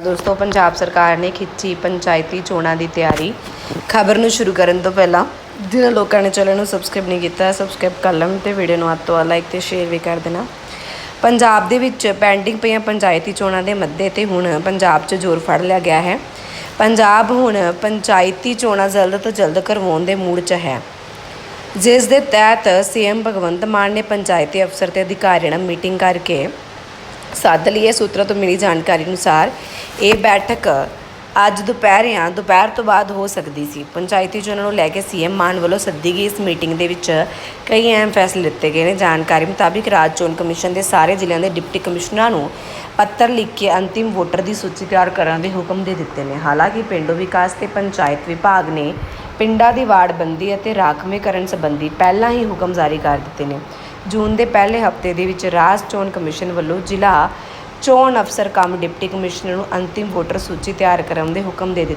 ਦੋਸਤੋ, ਪੰਜਾਬ ਸਰਕਾਰ ਨੇ ਖਿੱਚੀ ਪੰਚਾਇਤੀ ਚੋਣਾਂ ਦੀ ਤਿਆਰੀ। ਖਬਰ ਨੂੰ ਸ਼ੁਰੂ ਕਰਨ ਤੋਂ ਪਹਿਲਾਂ ਜਿਹਨਾਂ ਲੋਕਾਂ ਨੇ ਚੈਨਲ ਨੂੰ ਸਬਸਕ੍ਰਾਈਬ ਨਹੀਂ ਕੀਤਾ ਸਬਸਕ੍ਰਾਈਬ ਕਰ ਲਓ ਤੇ ਵੀਡੀਓ ਨੂੰ ਅੱਧ ਤੋਂ ਲਾਈਕ ਤੇ ਸ਼ੇਅਰ ਵੀ ਕਰ ਦੇਣਾ। ਪੰਜਾਬ ਦੇ ਵਿੱਚ ਪੈਂਡਿੰਗ ਪਈਆਂ ਪੰਚਾਇਤੀ ਚੋਣਾਂ ਦੇ ਮੱਦੇ ਤੇ ਹੁਣ ਪੰਜਾਬ 'ਚ ਜ਼ੋਰ ਫੜ ਲਿਆ ਗਿਆ ਹੈ। ਪੰਜਾਬ ਹੁਣ ਪੰਚਾਇਤੀ ਚੋਣਾਂ ਜਲਦ ਤੋਂ ਜਲਦ ਕਰਵਾਉਣ ਦੇ ਮੂਡ 'ਚ ਹੈ। ਜਿਸ ਦੇ ਤਹਿਤ ਸੀਐਮ ਭਗਵੰਤ ਮਾਨ ਨੇ ਪੰਚਾਇਤੀ ਅਫਸਰ ਤੇ ਅਧਿਕਾਰੀਆਂ ਨਾਲ ਮੀਟਿੰਗ ਕਰਕੇ ਸੱਦ ਲਈਏ ਸੂਤਰਾਂ ਤੋਂ ਮਿਲੀ ਜਾਣਕਾਰੀ ਅਨੁਸਾਰ, ਇਹ ਬੈਠਕ ਅੱਜ ਦੁਪਹਿਰਿਆਂ ਦੁਪਹਿਰ ਤੋਂ ਬਾਅਦ ਹੋ ਸਕਦੀ ਸੀ। ਪੰਚਾਇਤੀ ਚੋਣਾਂ ਨੂੰ ਲੈ ਕੇ ਸੀਐਮ ਮਾਨ ਵੱਲੋਂ ਸੱਦੀ ਗਈ ਇਸ ਮੀਟਿੰਗ ਦੇ ਵਿੱਚ ਕਈ ਅਹਿਮ ਫੈਸਲੇ ਲਿੱਤੇ ਗਏ ਨੇ। ਜਾਣਕਾਰੀ ਮੁਤਾਬਿਕ ਰਾਜ ਚੋਣ ਕਮਿਸ਼ਨ ਦੇ ਸਾਰੇ ਜ਼ਿਲ੍ਹਿਆਂ ਦੇ ਡਿਪਟੀ ਕਮਿਸ਼ਨਰਾਂ ਨੂੰ ਪੱਤਰ ਲਿਖ ਕੇ ਅੰਤਿਮ ਵੋਟਰ ਦੀ ਸੂਚੀ ਤਿਆਰ ਕਰਨ ਦੇ ਹੁਕਮ ਦੇ ਦਿੱਤੇ ਨੇ। ਹਾਲਾਂਕਿ ਪਿੰਡੂ ਵਿਕਾਸ ਤੇ ਪੰਚਾਇਤ ਵਿਭਾਗ ਨੇ ਪਿੰਡਾਂ ਦੀ ਵਾਰਡਬੰਦੀ ਅਤੇ ਰਾਖਵੇਂਕਰਨ ਸੰਬੰਧੀ ਪਹਿਲਾਂ ਹੀ ਹੁਕਮ ਜਾਰੀ ਕਰ ਦਿੱਤੇ ਨੇ। ਜੂਨ ਦੇ ਪਹਿਲੇ ਹਫ਼ਤੇ ਦੇ ਵਿੱਚ ਰਾਜ ਚੋਣ ਕਮਿਸ਼ਨ ਵੱਲੋਂ ਜ਼ਿਲ੍ਹਾ ਚੋਣ ਅਫਸਰ ਕਮ ਡਿਪਟੀ ਕਮਿਸ਼ਨਰ ਨੂੰ ਅੰਤਿਮ ਵੋਟਰ ਸੂਚੀ ਤਿਆਰ ਕਰਨ ਦੇ ਹੁਕਮ ਦੇ ਦਿੱਤੇ।